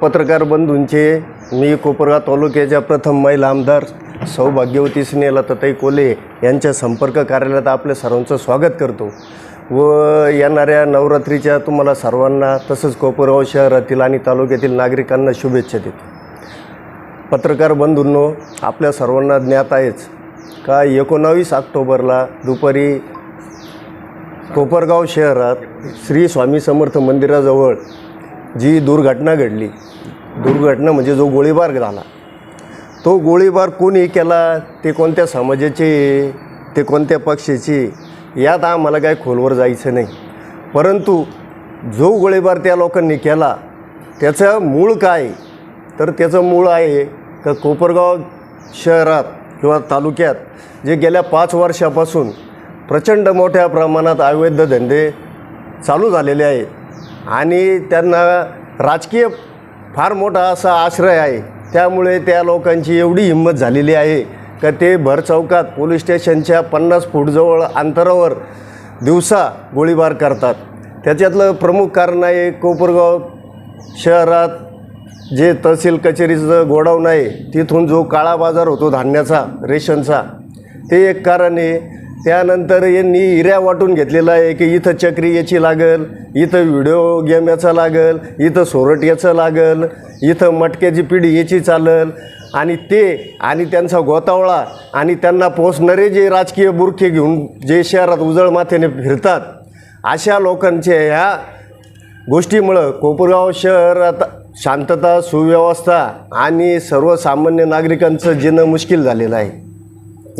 पत्रकार बंधूंचे मी कोपरगाव तालुक्याच्या प्रथम महिला आमदार सौभाग्यवती स्नेहलताताई कोले यांच्या संपर्क कार्यालयात आपल्या सर्वांचं स्वागत करतो. व येणाऱ्या नवरात्रीच्या तुम्हाला सर्वांना तसंच कोपरगाव शहरातील आणि तालुक्यातील नागरिकांना शुभेच्छा देतो. पत्रकार बंधूंनो आपल्या सर्वांना ज्ञात आहेच का एकोणावीस ऑक्टोबरला दुपारी कोपरगाव शहरात श्री स्वामी समर्थ मंदिराजवळ जी दुर्घटना घडली दुर्घटना म्हणजे जो गोळीबार झाला तो गोळीबार कोणी केला? ते कोणत्या समाजाचे? ते कोणत्या पक्षाचे? यात आम्हाला काय खोलवर जायचं नाही. परंतु जो गोळीबार त्या लोकांनी केला त्याचं मूळ काय? तर त्याचं मूळ आहे का कोपरगाव शहरात किंवा तालुक्यात जे गेल्या पाच वर्षापासून प्रचंड मोठ्या प्रमाणात अवैध धंदे चालू झालेले आहेत. आणि त्यांना राजकीय फार मोठा असा आश्रय आहे. त्यामुळे त्या लोकांची एवढी हिंमत झालेली आहे का ते भर चौकात पोलीस स्टेशनच्या पन्नास फूटजवळ अंतरावर दिवसा गोळीबार करतात. त्याच्यातलं प्रमुख कारण आहे कोपरगाव शहरात जे तहसील कचेरीचं गोडाऊन आहे तिथून जो काळा बाजार होतो धान्याचा रेशनचा ते एक कारण आहे. त्यानंतर यांनी हिऱ्या वाटून घेतलेला आहे की इथं चक्री याची लागल इथं व्हिडिओ गेम याचा लागल इथं सोरट याचं लागल इथं मटक्याची पिढी याची चालल. आणि ते आणि त्यांचा गोतावळा आणि त्यांना पोचणारे जे राजकीय बुरखे घेऊन जे शहरात उजळ माथ्याने फिरतात अशा लोकांच्या ह्या गोष्टीमुळं कोपरगाव शहरात शांतता सुव्यवस्था आणि सर्वसामान्य नागरिकांचं जीणं मुश्किल झालेलं आहे.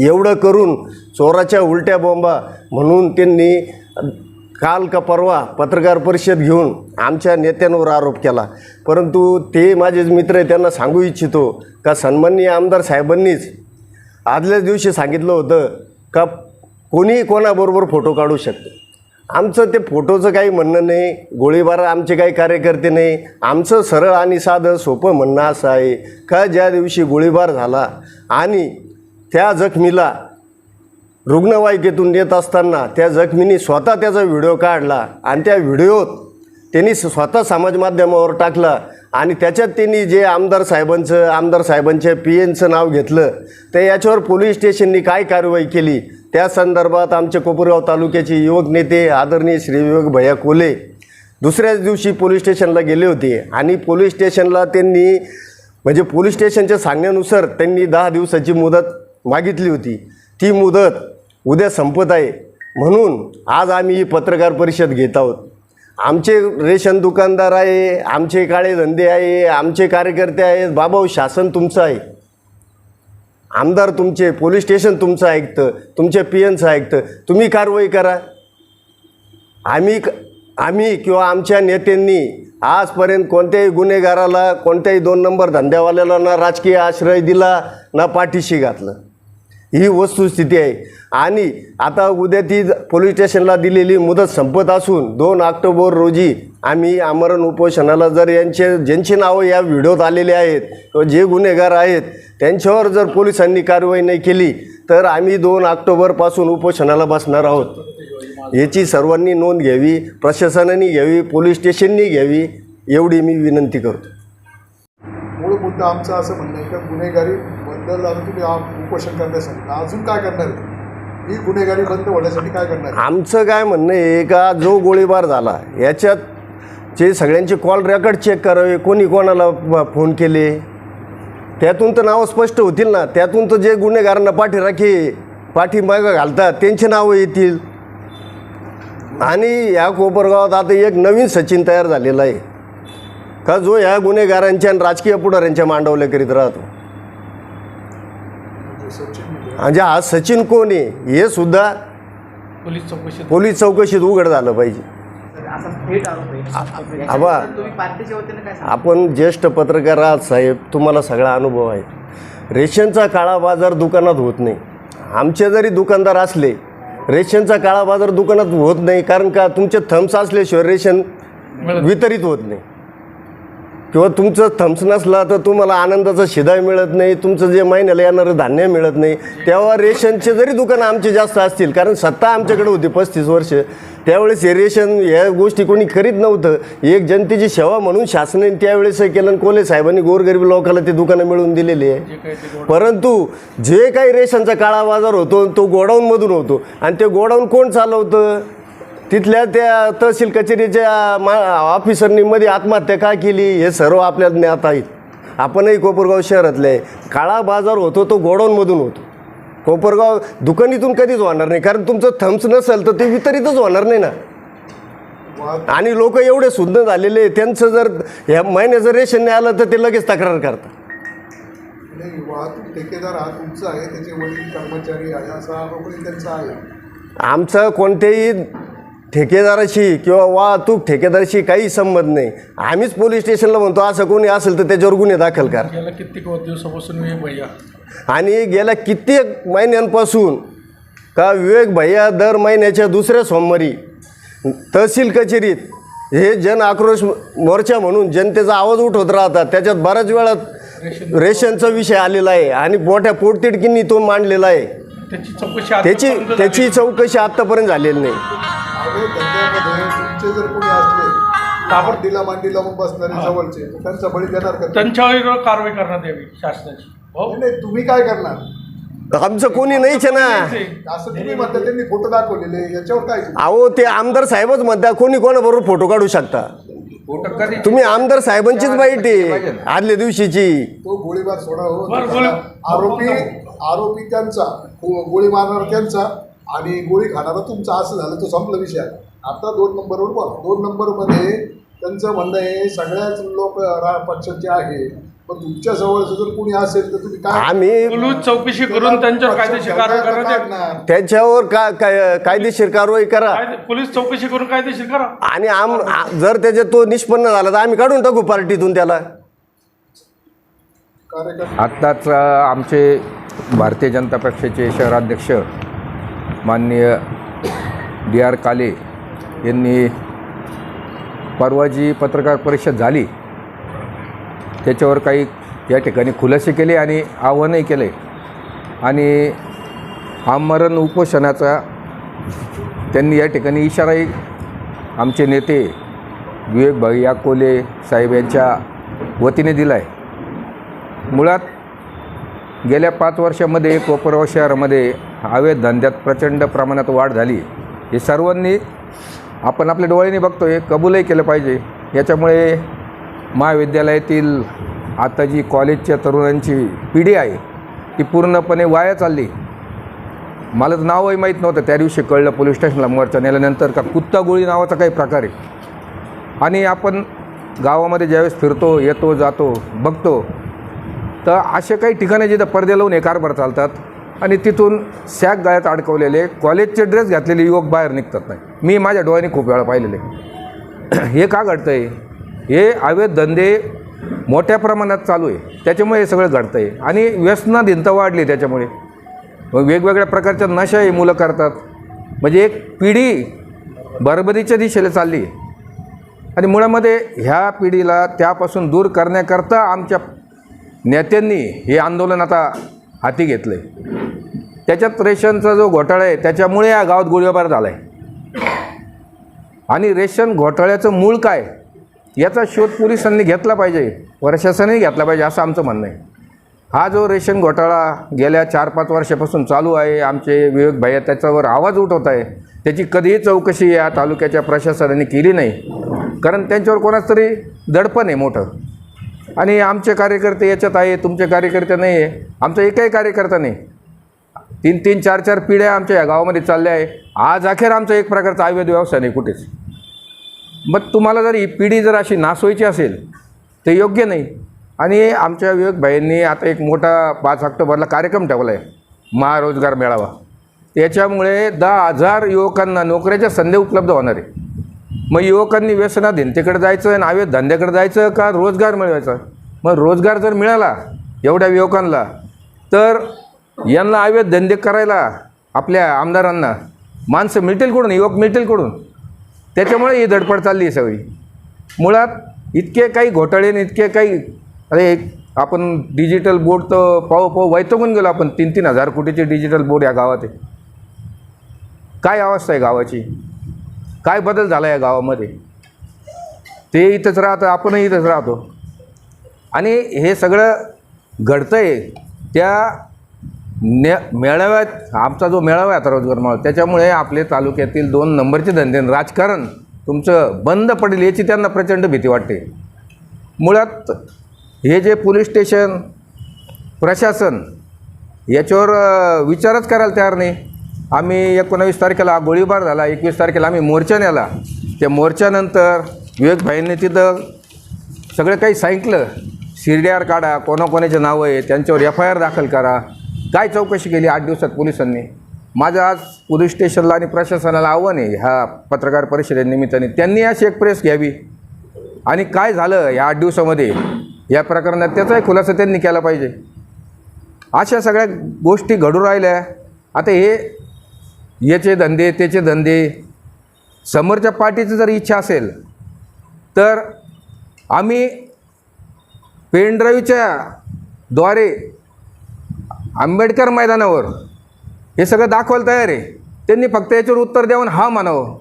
एवढं करून चोराच्या उलट्या बॉम्बा म्हणून त्यांनी काल का परवा पत्रकार परिषद घेऊन आमच्या नेत्यांवर आरोप केला. परंतु ते माझे मित्र आहे त्यांना सांगू इच्छितो का सन्माननीय आमदार साहेबांनीच आदल्याच दिवशी सांगितलं होतं का कोणीही कोणाबरोबर फोटो काढू शकतं. आमचं ते फोटोचं काही म्हणणं नाही गोळीबार आमचे काही कार्यकर्ते नाही आमचं सरळ आणि साधं सोपं म्हणणं असं आहे का ज्या दिवशी गोळीबार झाला आणि त्या जखमीला रुग्णवाहिकेतून येत असताना त्या जखमीने स्वतः त्याचा व्हिडिओ काढला आणि त्या व्हिडिओत त्यांनी स्वतः समाज माध्यमावर टाकला आणि त्याच्यात त्यांनी जे आमदार साहेबांचं आमदार साहेबांच्या पी एनचं नाव घेतलं तर याच्यावर पोलीस स्टेशननी काय कारवाई केली? त्या संदर्भात आमचे कोपरगाव तालुक्याचे युवक नेते आदरणीय श्री विवेक भैया कोले दुसऱ्याच दिवशी पोलीस स्टेशनला गेले होते आणि पोलीस स्टेशनला त्यांनी म्हणजे पोलीस स्टेशनच्या सांगण्यानुसार त्यांनी दहा दिवसाची मुदत मागितली होती. ती मुदत उद्या संपत आहे. म्हणून आज आम्ही ही पत्रकार परिषद घेत आहोत. आमचे रेशन दुकानदार आहे आमचे काळे धंदे आहे आमचे कार्यकर्ते आहेत. बाबा शासन तुमचं आहे. आमदार तुमचे पोलीस स्टेशन तुमचं ऐकतं तुमच्या पी एनचं ऐकतं. तुम्ही कारवाई करा. आम्ही क- आम्ही किंवा आमच्या नेत्यांनी आजपर्यंत कोणत्याही गुन्हेगाराला कोणत्याही दोन नंबर धंद्यावाल्याला ना राजकीय आश्रय दिला ना पाठीशी घातलं. ही वस्तुस्थिती आहे. आणि आता उद्या ती पोलीस स्टेशनला दिलेली मुदत संपत असून दोन ऑक्टोबर रोजी आम्ही आमरण उपोषणाला जर यांचे ज्यांची नावं या व्हिडिओत आलेले आहेत किंवा जे गुन्हेगार आहेत त्यांच्यावर जर पोलिसांनी कारवाई नाही केली तर आम्ही दोन ऑक्टोबरपासून उपोषणाला बसणार आहोत. याची सर्वांनी नोंद घ्यावी प्रशासनाने घ्यावी पोलीस स्टेशननी घ्यावी एवढी मी विनंती करतो. मूळ मुद्दा आमचा असं म्हणणं आहे का गुन्हेगारी बद्दल तुम्ही उपोषण करण्यास करण्यासाठी अजून काय करणार? ही गुन्हेगारी बंद होण्यासाठी काय करणार? आमचं काय म्हणणं आहे का जो गोळीबार झाला याच्यात जे सगळ्यांचे कॉल रेकॉर्ड चेक करावे कोणी कोणाला फोन केले? त्यातून तर नावं स्पष्ट होतील ना. त्यातून तर जे गुन्हेगारांना पाठीराखी पाठीमागं घालतात त्यांचे नावं येतील. आणि या कोपरगावात आता एक नवीन सचिन तयार झालेला आहे. का जो ह्या गुन्हेगारांच्या आणि राजकीय पुढाऱ्यांच्या मांडवल्या करीत राहतो? म्हणजे हा सचिन कोण आहे हे सुद्धा पोलीस चौकशी पोलीस चौकशीत उघड झालं पाहिजे. आबा. आपण ज्येष्ठ पत्रकार आहात साहेब तुम्हाला सगळा अनुभव आहे. रेशनचा काळा बाजार दुकानात होत नाही. आमचे जरी दुकानदार असले रेशनचा काळा बाजार दुकानात होत नाही कारण का तुमचे थम्स असल्याशिवाय रेशन वितरित होत नाही. किंवा तुमचं थम्स नसला तर तुम्हाला आनंदाचा शिदाय मिळत नाही तुमचं जे महिन्याला येणारं धान्य मिळत नाही तेव्हा रेशनचे जरी दुकानं आमचे जास्त असतील कारण सत्ता आमच्याकडे होती पस्तीस वर्ष त्यावेळेस हे रेशन या गोष्टी कोणी करीत नव्हतं. एक जनतेची सेवा म्हणून शासनाने त्यावेळेस हे केलं आणि कोले साहेबांनी गोरगरीब लोकांना ते दुकानं मिळवून दिलेली आहे. परंतु जे काही रेशनचा काळा बाजार होतो तो गोडाऊनमधून होतो. आणि ते गोडाऊन कोण चालवतं? तिथल्या त्या तहसील कचेरीच्या मा ऑफिसरनी मध्ये आत्महत्या का केली हे सर्व आपल्याला ज्ञात आहेत आपणही कोपरगाव शहरातले. काळा बाजार होतो तो गोडाऊनमधून होतो. कोपरगाव दुकानीतून कधीच होणार नाही कारण तुमचं थम्स नसेल तर ते वितरितच होणार नाही ना. आणि लोक एवढे शुद्ध झालेले त्यांचं जर ह्या महिन्याचं रेशन नाही आलं तर ते लगेच तक्रार करतात. वाहतूक ठेकेदार हा तुमचा आहे त्याचे वडील कर्मचारी आहे असा आरोपही त्यांचा आहे. आमचं कोणत्याही ठेकेदाराशी किंवा वाहतूक ठेकेदाराशी काही संबंध नाही. आम्हीच पोलीस स्टेशनला म्हणतो असं कोणी असेल तर त्याच्यावर गुन्हे दाखल करा. गेल्या कित्येक दिवसापासून मी भैया. आणि गेल्या कित्येक महिन्यांपासून का विवेक भैया दर महिन्याच्या दुसऱ्या सोमवारी तहसील कचेरीत हे जन आक्रोश मोर्चा म्हणून जनतेचा आवाज उठवत राहतात. त्याच्यात बऱ्याच वेळा रेशनचा विषय आलेला आहे आणि मोठ्या पोटतिडकींनी तो मांडलेला आहे. त्याची चौकशी त्याची. चौकशी आत्तापर्यंत झालेली नाही. अवैध धंद्यामध्ये तुमचे जर कोणी असले मांडीला मांडी लावून बसणारे जवळचे तर त्यांचा बळी देणार का? त्यांच्यावर कारवाई करण्यात यावी शासनाची. हो? नाही, तुम्ही काय करणार? आमचं कोणी नाहीच आहे ना. असं तुम्ही म्हणता त्यांनी फोटो दाखवलेले याच्यावर काय अहो ते आमदार साहेबच म्हणता कोणी कोणाबरोबर फोटो काढू शकता? तुम्ही आमदार साहेबांचीच बाईट आहे आदल्या दिवशीची. तो गोळीबार सोडा हो. बरं, आरोपी आरोपी त्यांचा गो- गोळी मारणारा त्यांचा आणि गोळी खाणारा तुमचा असं झालं तो संपला विषय. आता दोन नंबरवर बोला. दोन नंबरमध्ये त्यांचं म्हणणं आहे सगळ्याच लोक रा पक्षाचे आहे पण तुमच्या जवळचं जर कोणी असेल तर तुम्ही काय आम्ही पोलीस चौकशी करून त्यांच्यावर कायदेशीर कारवाई करण्यात काढणार. त्याच्यावर का काय कायदेशीर कारवाई करा. पोलीस चौकशी करून कायदेशीर करा. आणि आम आ- जर त्याच्यात तो निष्पन्न झाला तर आम्ही काढून टाकू पार्टीतून त्याला. कार्यकर्ते आत्ताच अ, आमचे भारतीय जनता पक्षाचे शहराध्यक्ष माननीय डी आर काले यांनी परवा जी पत्रकार परिषद झाली. त्याच्यावर काही या ठिकाणी खुलासे केले आणि आव्हानही केले. आणि आमरण उपोषणाचा त्यांनी या ठिकाणी इशाराही आमचे नेते विवेक भैया साहेब यांच्या वतीने दिला आहे मुळात गेल्या पाच वर्षामध्ये कोपरगाव शहरामध्ये अवैध धंद्यात प्रचंड प्रमाणात वाढ झाली. हे सर्वांनी आपण आपल्या डोळ्यांनी बघतो हे कबूलही केलं पाहिजे. याच्यामुळे महाविद्यालयातील आता जी कॉलेजच्या तरुणांची पिढी आहे ती पूर्णपणे वाया चालली. मला तर नावही माहीत नव्हतं त्या दिवशी कळलं पोलीस स्टेशनला मोर्चा नेल्यानंतर का कुत्ता गोळी नावाचा काही प्रकार आहे. आणि आपण गावामध्ये ज्यावेळेस फिरतो येतो जातो बघतो तर असे काही ठिकाणं जिथं पडदे लावून हे कारभार चालतात आणि तिथून सॅक गाळ्यात अडकवलेले कॉलेजचे ड्रेस घातलेले युवक बाहेर निघतात नाही. मी माझ्या डोळ्याने खूप वेळा पाहिलेले. हे का घडतं आहे हे अवैध धंदे मोठ्या प्रमाणात चालू आहे. त्याच्यामुळे हे सगळं घडतं आहे आणि व्यसनाधीनता वाढली त्याच्यामुळे. मग वेगवेगळ्या प्रकारच्या नशा ही मुलं करतात. म्हणजे एक पिढी बरबरीच्या दिशेला चालली आहे. आणि मुळामध्ये ह्या पिढीला त्यापासून दूर करण्याकरता आमच्या नेत्यांनी हे आंदोलन आता हाती घेतलं आहे त्याच्यात रेशनचा जो घोटाळा आहे त्याच्यामुळे या गावात गोळीबार झाला आहे आणि रेशन घोटाळ्याचं मूळ काय? याचा शोध पोलिसांनी घेतला पाहिजे प्रशासनाने घेतला पाहिजे असं आमचं म्हणणं आहे. हा जो रेशन घोटाळा गेल्या चार पाच वर्षापासून चालू आहे आमचे विवेक भैया त्याच्यावर आवाज उठवत आहे. त्याची कधीही चौकशी या तालुक्याच्या प्रशासनाने केली नाही. कारण त्यांच्यावर कोणाच तरी दडपण आहे मोठं. आणि आमचे कार्यकर्ते याच्यात आहे तुमचे कार्यकर्ते नाही आहे आमचा एकही कार्यकर्ता नाही. तीन तीन चार चार पिढ्या आमच्या या गावामध्ये चालल्या आहे. आज अखेर आमचा एक प्रकारचा अवैध व्यवसाय नाही कुठेच. मग तुम्हाला जर ही पिढी जर अशी नासवायची असेल ते योग्य नाही. आणि आमच्या विवेक भाईंनी आता एक मोठा पाच ऑक्टोबरला कार्यक्रम ठेवला आहे महारोजगार मेळावा. त्याच्यामुळे दहा हजार युवकांना नोकऱ्याच्या संधी उपलब्ध होणार आहे. मग युवकांनी व्यसनाधीनतेकडे जायचं आणि अवैध धंद्याकडे जायचं का रोजगार मिळवायचा? मग रोजगार जर मिळाला एवढ्या युवकांना तर यांना अवैध धंदे करायला आपल्या आमदारांना माणसं मिळतील कुठून? युवक मिळतील कुठून? त्याच्यामुळे ही धडपड चालली आहे सगळी. मुळात इतके काही घोटाळे इतके काही अरे आपण डिजिटल बोर्ड तर पाहू पाहू वैतगून गेलो आपण. तीन तीन हजार कोटीचे डिजिटल बोर्ड या गावात आहे. काय अवस्था आहे गावाची? काय बदल झाला या गावामध्ये? ते इथंच राहतं आपणही इथंच राहतो. आणि हे सगळं घडतं आहे त्या ने मेळाव्यात आमचा जो मेळावा आहे आता रोजगार मेळावा त्याच्यामुळे आपले तालुक्यातील दोन नंबरचे धंदे राजकारण तुमचं बंद पडेल याची त्यांना प्रचंड भीती वाटते. मुळात हे जे पोलीस स्टेशन प्रशासन याच्यावर विचारच करायला तयार नाही. आम्ही एकोणावीस तारखेला गोळीबार झाला एकवीस तारखेला आम्ही मोर्चा नेला. त्या मोर्चानंतर विवेकभाईंनी तिथं सगळं काही सांगितलं. शिर्ड्यार काढा कोणाकोणाचे नावं आहे त्यांच्यावर एफ आय आर दाखल करा. काय चौकशी केली आठ दिवसात पोलिसांनी? माझं आज पोलीस स्टेशनला आणि प्रशासनाला आव्हान आहे. ह्या पत्रकार परिषदेनिमित्ताने त्यांनी अशी एक प्रेस घ्यावी. आणि काय झालं या आठ दिवसामध्ये? या प्रकरणात त्याचाही खुलासा त्यांनी केला पाहिजे. अशा सगळ्या गोष्टी घडू राहिल्या. आता हे याचे धंदे त्याचे धंदे समोरच्या पार्टीची जर इच्छा असेल तर आम्ही पेनड्राईव्हच्या द्वारे आंबेडकर मैदानावर. हे सगळं दाखवायला तयार आहे. त्यांनी फक्त याच्यावर उत्तर द्यावून हा म्हणावं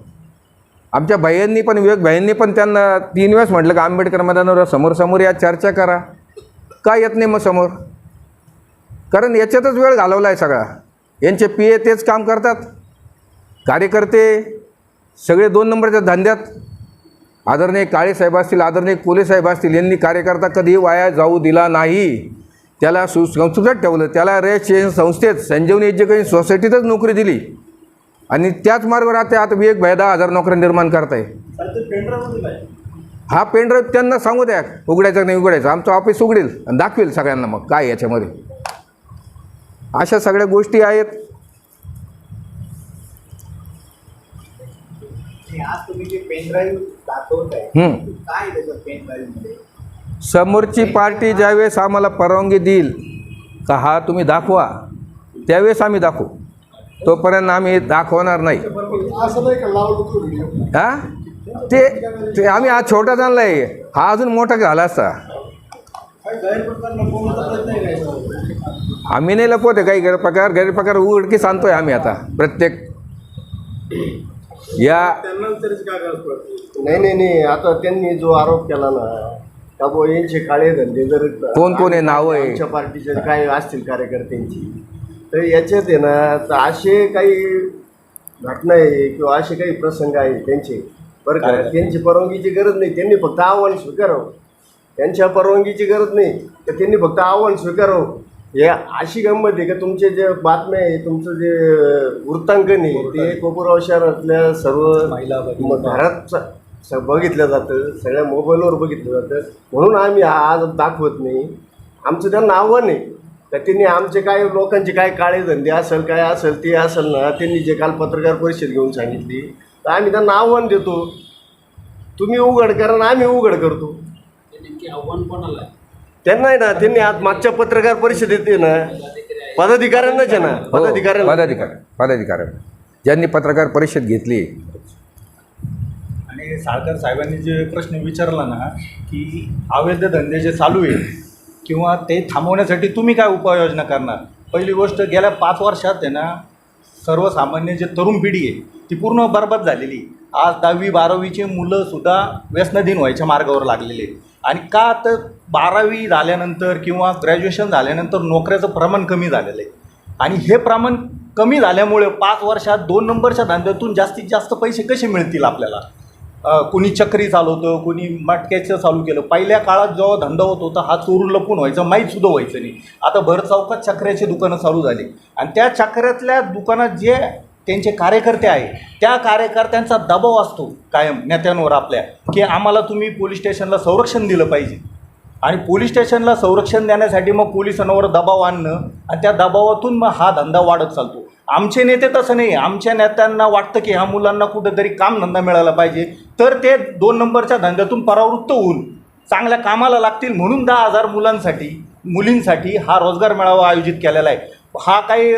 आमच्या भाईयांनी पण विवेक भाईंनी पण त्यांना तीन वेळेस म्हटलं की आंबेडकर मैदानावर समोर या चर्चा करा. का येत नाही मग समोर? कारण याच्यातच वेळ घालवला आहे सगळा. यांचे पी ए तेच काम करतात. कार्यकर्ते सगळे दोन नंबरच्या धंद्यात. आदरणीय काळे साहेब असतील आदरणीय कोले साहेब असतील यांनी कार्यकर्ता कधी वाया जाऊ दिला नाही. त्याला सुसंस्कृत ठेवलं. त्याला चेंज संस्थेत संजीवनी एज्युकेशन सोसायटीतच नोकरी दिली. आणि त्याच मार्गावर आता आता विवेक भाई दहा हजार नोकऱ्या निर्माण करताय. हा पेनड्राईव्ह त्यांना सांगू द्या. उघडायचं नाही उघडायचं. आमचं ऑफिस उघडेल आणि दाखवेल सगळ्यांना मग काय याच्यामध्ये. अशा सगळ्या गोष्टी आहेत. आणि समोरची पार्टी ज्यावेळेस आम्हाला परवानगी देईल का हा तुम्ही दाखवा त्यावेळेस आम्ही दाखवू. तोपर्यंत आम्ही दाखवणार नाही. असं नाही का लावलं तो व्हिडिओ हा? ते ते आम्ही आज छोटा जाणला आहे. हा अजून मोठा झाला असता. आम्ही नाही लपवते काही गैरप्रकार गैरप्रकार उघडकीस आणतोय आम्ही आता प्रत्येक. या नाही नाही नाही. आता त्यांनी जो आरोप केला ना का बुवा यांचे काळे धंदे जर कोण कोण आहे? नावं आहे? आमच्या पार्टीचे काय असतील कार्यकर्त्यांची. तर याच्यात आहे ना तर असे काही घटना आहे किंवा असे काही प्रसंग आहे त्यांचे. बरं का? त्यांची परवानगीची गरज नाही. त्यांनी फक्त आव्हान स्वीकारावं. त्यांच्या परवानगीची गरज नाही. तर त्यांनी फक्त आव्हान स्वीकारावं. हे अशी गंमत आहे का? तुमचे जे बातम्या आहे तुमचं जे वृत्तांकन आहे ते कोपरगाव शहरातल्या सर्व म- घरात स- बघितलं जातं सगळ्या मोबाईलवर बघितलं जातं. म्हणून आम्ही आज दाखवत नाही. आमचं त्यांना आव्हान आहे तर त्यांनी आमचे काय लोकांचे काय काळे धंदे असेल काय असेल ते असेल ना त्यांनी जे काल पत्रकार परिषद घेऊन सांगितली तर आम्ही त्यांना आव्हान देतो. तुम्ही उघड करा आणि आम्ही उघड करतो. त्यांना आहे ना त्यांनी आज मागच्या पत्रकार परिषदेत आहे ना पदाधिकाऱ्यांनाच आहे ना हो, पदाधिकाऱ्यांना. पदाधिकारी पदाधिकारी ज्यांनी पत्रकार परिषद घेतली साळकर साहेबांनी जे प्रश्न विचारला ना की अवैध धंदे जे चालू आहे किंवा ते थांबवण्यासाठी तुम्ही काय उपाययोजना करणार? पहिली गोष्ट गेल्या पाच वर्षात आहे ना सर्वसामान्य जे तरुण पिढी आहे ती पूर्ण बरबाद झालेली आज दहावी बारावीची मुलंसुद्धा व्यसनाधीन व्हायच्या मार्गावर लागलेले आहेत. आणि का तर बारावी झाल्यानंतर किंवा ग्रॅज्युएशन झाल्यानंतर नोकऱ्याचं प्रमाण कमी झालेलं आहे. आणि हे प्रमाण कमी झाल्यामुळे पाच वर्षात दोन नंबरच्या धंद्यातून जास्तीत जास्त पैसे कसे मिळतील आपल्याला? कुणी चक्री चालवतं कुणी मटक्याचं चालू केलं. पहिल्या काळात जेव्हा धंदा होत होता हा चोरून लपून व्हायचा माहीतसुद्धा व्हायचं नाही. आता भर चौकात चक्र्याची दुकानं चालू झाली. आणि त्या चक्र्यातल्या दुकानात जे त्यांचे कार्यकर्ते आहे त्या कार्यकर्त्यांचा दबाव असतो कायम नेत्यांवर आपल्या की आम्हाला तुम्ही पोलीस स्टेशनला संरक्षण दिलं पाहिजे. आणि पोलीस स्टेशनला संरक्षण देण्यासाठी मग पोलिसांवर दबाव आणणं आणि त्या दबावातून मग हा धंदा वाढत चालतो. आमचे नेते तसं नाही. आमच्या नेत्यांना वाटतं की ह्या मुलांना कुठेतरी कामधंदा मिळाला पाहिजे. तर ते दोन नंबरच्या धंद्यातून परावृत्त होऊन चांगल्या कामाला लागतील म्हणून दहा हजार मुलांसाठी मुलींसाठी हा रोजगार मेळावा आयोजित केलेला आहे. हा काही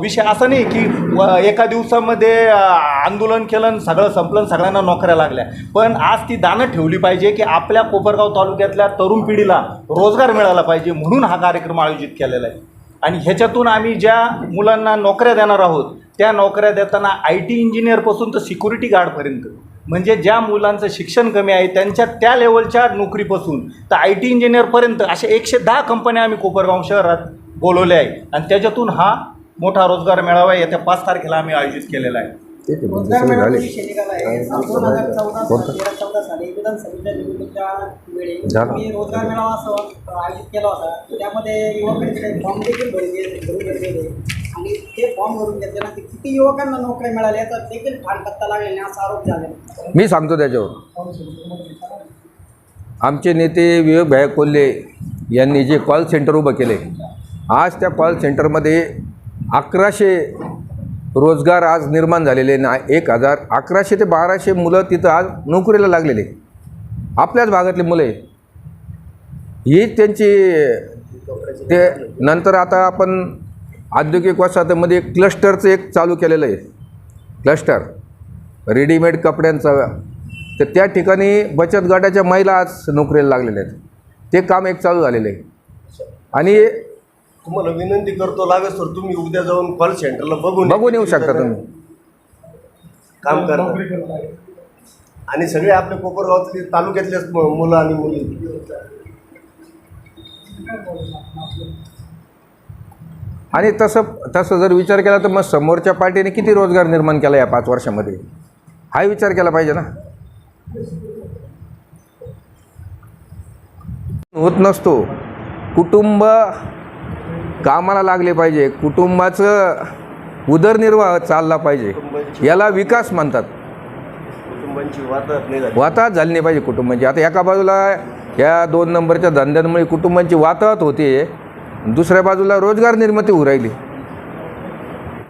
विषय असा नाही की व- एका दिवसामध्ये आंदोलन केलं सगळं संपलं सगळ्यांना नोकऱ्या लागल्या. पण आज ती दानं ठेवली पाहिजे की आपल्या कोपरगाव तालुक्यातल्या तरुण पिढीला रोजगार मिळाला पाहिजे म्हणून हा कार्यक्रम आयोजित केलेला आहे. आणि ह्याच्यातून आम्ही ज्या मुलांना नोकऱ्या देणार आहोत त्या नोकऱ्या देताना आय टी इंजिनियरपासून तर सिक्युरिटी गार्डपर्यंत म्हणजे ज्या मुलांचं शिक्षण कमी आहे त्यांच्या त्या लेवलच्या नोकरीपासून तर आय टी इंजिनियरपर्यंत अशा एकशे दहा कंपन्या आम्ही कोपरगाव शहरात बोलवल्या आहे. आणि त्याच्यातून हा मोठा रोजगार मेळावा येत्या पाच तारखेला आम्ही आयोजित केलेला आहे. ठीक आहे रोजगार सगळे मेळावा झाले विषय निघाला आहे? दोन हजार चौदा तेरा चौदा साली विधानसभेच्या निवडणुकीच्या वेळी झाला. मी रोजगार मेळावा असं आयोजित केला होता. त्यामध्ये युवकांचे काही फॉर्म देखील भरून घे- भरून घेतलेले आणि ते फॉर्म भरून घेतल्यानंतर किती युवकांना नोकऱ्या मिळाल्या याचा देखील ठाण पत्ता लागलेला नाही असा आरोप झालेला मी सांगतो त्याच्यावर. आमचे नेते विवेक भाया कोल्हे यांनी जे कॉल सेंटर उभं केले आज त्या कॉल सेंटरमध्ये अकराशे रोजगार आज निर्माण झालेले ना एक हजार अकराशे ते बाराशे मुलं तिथं आज नोकरीला लागलेले आपल्याच भागातली मुलं ही त्यांची ते नंतर आता आपण औद्योगिक वसाहतीमध्ये क्लस्टरचं एक चालू केलेलं आहे. क्लस्टर रेडीमेड कपड्यांचा. तर त्या ठिकाणी बचत गटाच्या महिला आज नोकरीला लागलेल्या आहेत. ते काम एक चालू झालेलं आहे. आणि तुम्हाला विनंती करतो लागत तर तुम्ही उद्या जाऊन कॉल सेंटरला बघून बघून येऊ शकता तुम्ही. काम करा आणि सगळे आपल्या कोपरगावातले तालुक्यातलेच म- मुलं आणि मुली. आणि तसं तसं जर विचार केला तर मग समोरच्या पार्टीने किती रोजगार निर्माण केला या पाच वर्षामध्ये? हा विचार केला पाहिजे ना. होत नसतो. कुटुंब कामाला लागले पाहिजे कुटुंबाचं उदरनिर्वाह चालला पाहिजे. याला विकास म्हणतात. वाताहत झाली नाही पाहिजे कुटुंबांची. आता एका बाजूला या दोन नंबरच्या धंद्यांमुळे कुटुंबांची वाताहत होते दुसऱ्या बाजूला रोजगार निर्मिती होऊ राहिली.